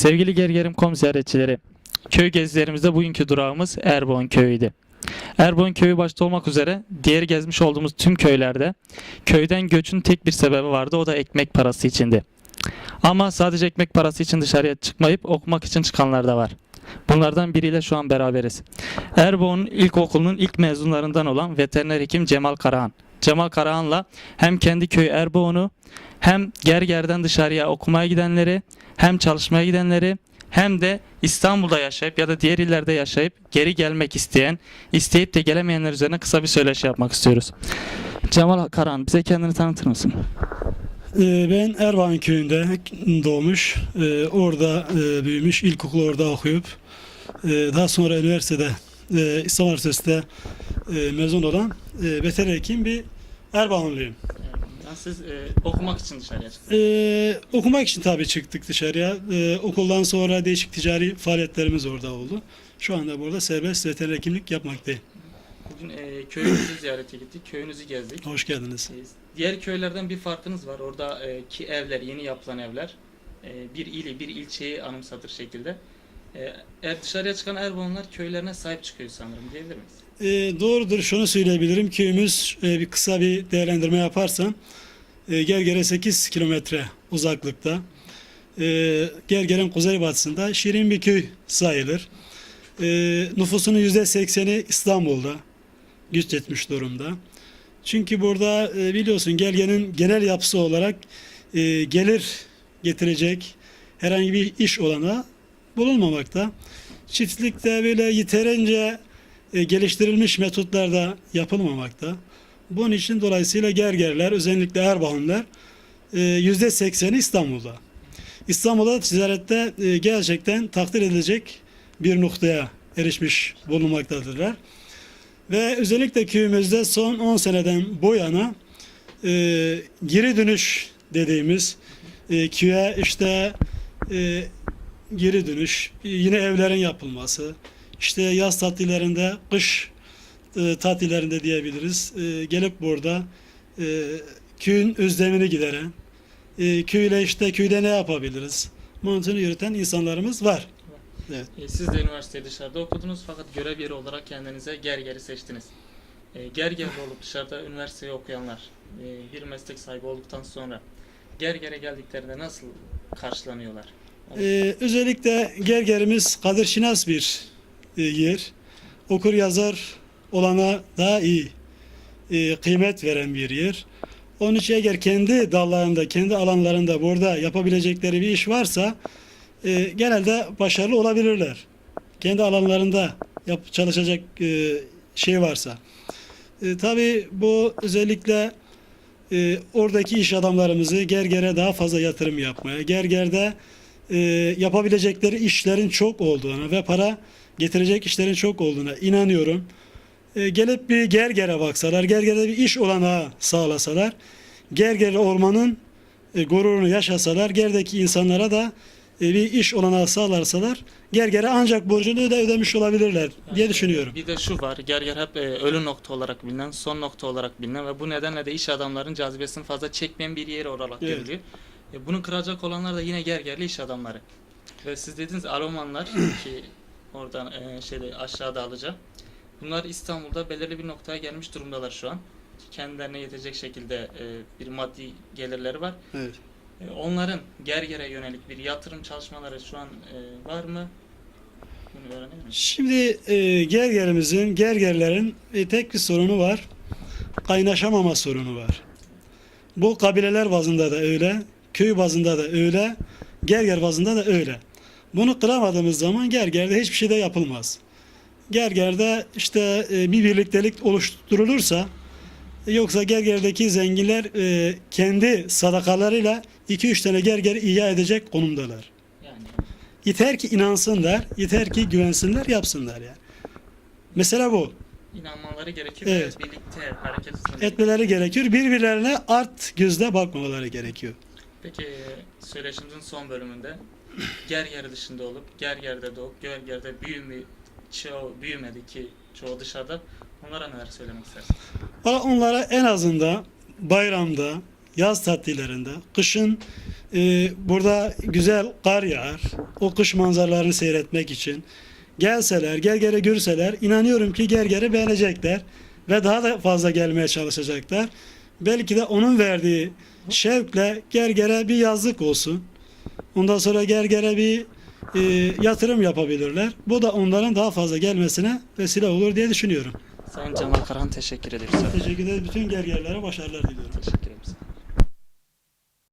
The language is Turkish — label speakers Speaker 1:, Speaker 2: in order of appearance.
Speaker 1: Sevgili Gergerim.com ziyaretçileri, köy gezilerimizde bugünkü durağımız Erbon köyüydü. Erbon köyü başta olmak üzere diğer gezmiş olduğumuz tüm köylerde köyden göçün tek bir sebebi vardı o da ekmek parası içindi. Ama sadece ekmek parası için dışarıya çıkmayıp okumak için çıkanlar da var. Bunlardan biriyle şu an beraberiz. Erbon İlkokulu'nun ilk mezunlarından olan veteriner hekim Cemal Karahan. Cemal Karahan'la hem kendi köyü Erboğan'ı hem Gerger'den dışarıya okumaya gidenleri hem çalışmaya gidenleri hem de İstanbul'da yaşayıp ya da diğer illerde yaşayıp geri gelmek isteyen, isteyip de gelemeyenler üzerine kısa bir söyleşi yapmak istiyoruz. Cemal Karahan bize kendini tanıtır mısın?
Speaker 2: Ee, Ben Ervan köyünde doğmuş, Ee, orada e, büyümüş, ilkokulu orada okuyup daha sonra üniversitede, e, İstanbul Üniversitesi'de e, mezun olan e, veteriner hekim bir Erbanlıyım.
Speaker 1: siz okumak için dışarıya çıktınız.
Speaker 2: Ee, okumak için tabii çıktık dışarıya. Ee, okuldan sonra değişik ticari faaliyetlerimiz orada oldu. Şu anda burada serbest veteriner hekimlik yapmaktayım.
Speaker 1: Bugün köyünüzü ziyarete gittik, köyünüzü gezdik.
Speaker 2: Hoş geldiniz.
Speaker 1: Diğer köylerden bir farkınız var. Oradaki evler, yeni yapılan evler e, bir ili, bir ilçeyi anımsatır şekilde. E, dışarıya çıkan Erbonlar köylerine sahip çıkıyor sanırım diyebilir miyiz?
Speaker 2: Ee, doğrudur şunu söyleyebilirim. Köyümüz e, bir kısa bir değerlendirme yaparsam e, Gerger'e 8 kilometre uzaklıkta. E, Gerger'in kuzeybatısında şirin bir köy sayılır. E, nüfusunun %80'i İstanbul'da güç etmiş durumda. Çünkü burada e, biliyorsun Gerger'in genel yapısı olarak e, gelir getirecek herhangi bir iş olana bulunmamakta. Çiftlikte böyle yeterince e, geliştirilmiş metotlarda yapılmamakta. Bunun için dolayısıyla gergerler özellikle Erbahanlar e, yüzde sekseni İstanbul'da. İstanbul'da ticarette e, gerçekten takdir edilecek bir noktaya erişmiş bulunmaktadırlar. Ve özellikle köyümüzde son 10 seneden bu yana e, geri dönüş dediğimiz e, köye işte e, geri dönüş, yine evlerin yapılması, işte yaz tatillerinde, kış e, tatillerinde diyebiliriz. E, gelip burada e, köyün özlemini gideren, e, köyle işte köyde ne yapabiliriz? Mantığını yürüten insanlarımız var. Evet.
Speaker 1: E, Siz de üniversiteyi dışarıda okudunuz fakat görev yeri olarak kendinize Gerger'i seçtiniz. E, Gerger'de olup dışarıda üniversiteyi okuyanlar e, bir meslek sahibi olduktan sonra Gerger'e geldiklerinde nasıl karşılanıyorlar?
Speaker 2: Ee, özellikle Gergerimiz Kadir Şinas bir e, yer. Okur yazar olana daha iyi e, kıymet veren bir yer. Onun için eğer kendi dallarında, kendi alanlarında burada yapabilecekleri bir iş varsa e, genelde başarılı olabilirler. Kendi alanlarında yap, çalışacak e, şey varsa. E, tabii bu özellikle e, oradaki iş adamlarımızı Gerger'e daha fazla yatırım yapmaya, Gerger'de e, yapabilecekleri işlerin çok olduğuna ve para getirecek işlerin çok olduğuna inanıyorum. E, gelip bir Gerger'e baksalar, Gerger'de bir iş olanağı sağlasalar, Gerger ormanın e, gururunu yaşasalar, Ger'deki insanlara da e, bir iş olanağı sağlarsalar, Gerger'e ancak borcunu da ödemiş olabilirler diye düşünüyorum.
Speaker 1: Bir de şu var, Gerger hep e, ölü nokta olarak bilinen, son nokta olarak bilinen ve bu nedenle de iş adamların cazibesini fazla çekmeyen bir yer olarak
Speaker 2: Evet.
Speaker 1: görülüyor. E, bunu kıracak olanlar da yine Gergerli iş adamları. Ve siz dediniz Alomanlar ki oradan e, şeyde aşağıda alacağım. Bunlar İstanbul'da belirli bir noktaya gelmiş durumdalar şu an. Kendilerine yetecek şekilde e, bir maddi gelirleri var.
Speaker 2: Evet.
Speaker 1: E, Onların Gerger'e yönelik bir yatırım çalışmaları şu an e, var mı? Bunu?
Speaker 2: Şimdi e, gergerimizin, gergerlerin e, tek bir sorunu var. Kaynaşamama sorunu var. Bu kabileler bazında da öyle, köy bazında da öyle, gerger bazında da öyle. Bunu kıramadığımız zaman gergerde hiçbir şey de yapılmaz. Gergerde işte e, bir birliktelik oluşturulursa e, yoksa gergerdeki zenginler e, kendi sadakalarıyla 2-3 tane gergeri ihya edecek konumdalar. Yeter ki inansınlar, yeter ki güvensinler, yapsınlar yani. Mesela bu.
Speaker 1: inanmaları gerekiyor
Speaker 2: Evet.
Speaker 1: ve birlikte hareket Etmeleri
Speaker 2: gerekiyor. Birbirlerine art gözle bakmamaları gerekiyor.
Speaker 1: Peki söyleşimizin son bölümünde Gerger dışında olup Gerger'de doğup Gerger'de büyüme, çoğu büyümedi ki çoğu dışarıda. Onlara neler söylemek istersin?
Speaker 2: Onlara en azından bayramda, yaz tatillerinde, kışın e, burada güzel kar yağar. O kış manzaralarını seyretmek için. Gelseler, Gerger'e görseler inanıyorum ki Gerger'i beğenecekler ve daha da fazla gelmeye çalışacaklar. Belki de onun verdiği şevkle Gerger'e bir yazlık olsun. Ondan sonra Gerger'e bir e, yatırım yapabilirler. Bu da onların daha fazla gelmesine vesile olur diye düşünüyorum.
Speaker 1: Sayın Cemal Karan teşekkür ederiz.
Speaker 2: Teşekkür ederim. Bütün gergerlere başarılar diliyorum.